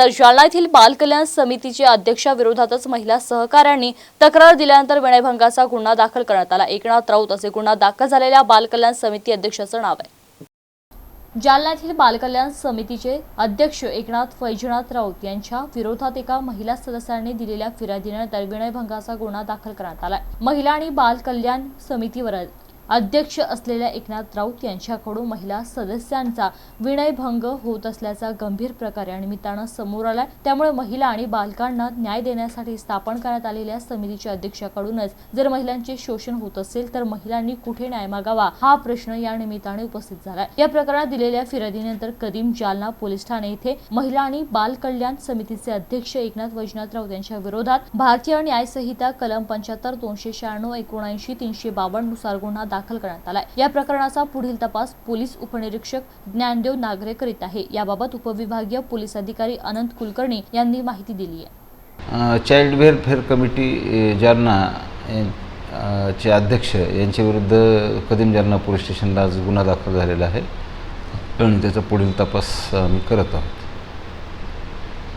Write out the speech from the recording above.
तर जालना येथील बाल कल्याण समितीच्या अध्यक्षाविरोधातच महिला सहकाऱ्यांनी तक्रार दिल्यानंतर विनयभंगाचा गुन्हा दाखल करण्यात आला. एकनाथ राऊत असे गुन्हा दाखल झालेल्या बालकल्याण समिती अध्यक्षाचं नाव आहे. जालना येथील बालकल्याण समितीचे अध्यक्ष एकनाथ फैजनाथ राऊत यांच्या विरोधात एका महिला सदस्याने दिलेल्या फिर्यादीनंतर विनयभंगाचा गुन्हा दाखल करण्यात आला. महिला आणि बाल कल्याण समितीवर अध्यक्ष असलेल्या एकनाथ राऊत यांच्याकडून महिला सदस्यांचा विनयभंग होत असल्याचा गंभीर प्रकार या निमित्तानं समोर आलाय. त्यामुळे महिला आणि बालकांना न्याय देण्यासाठी स्थापन करण्यात आलेल्या समितीच्या अध्यक्षाकडूनच जर महिलांचे शोषण होत असेल तर महिलांनी कुठे न्याय मागावा हा प्रश्न या निमित्ताने उपस्थित झालाय. या प्रकरणात दिलेल्या फिर्यादीनंतर कदीम जालना पोलीस ठाणे येथे महिला आणि बाल कल्याण समितीचे अध्यक्ष एकनाथ वैजनाथ राऊत यांच्या विरोधात भारतीय न्याय संहिता कलम पंच्याहत्तर दोनशे शहाण्णव एकोणऐंशी तीनशे बावन्ननुसार गुन्हा दाखल दाखल करण्यात आलाय. या प्रकरणाचा पुढील तपास पोलीस उपनिरीक्षक ज्ञानदेव नागरे करीत आहे. याबाबत उपविभागीय पोलीस अधिकारी अनंत कुलकर्णी यांनी माहिती दिली आहे चाइल्ड वेलफेअर कमिटी अ, जालना चे अध्यक्ष यांच्याविरुद्ध कदीम जालना पोलीस स्टेशनला आज गुन्हा दाखल झालेला आहे. आणि त्याचा पुढील तपास आम्ही करत आहोत.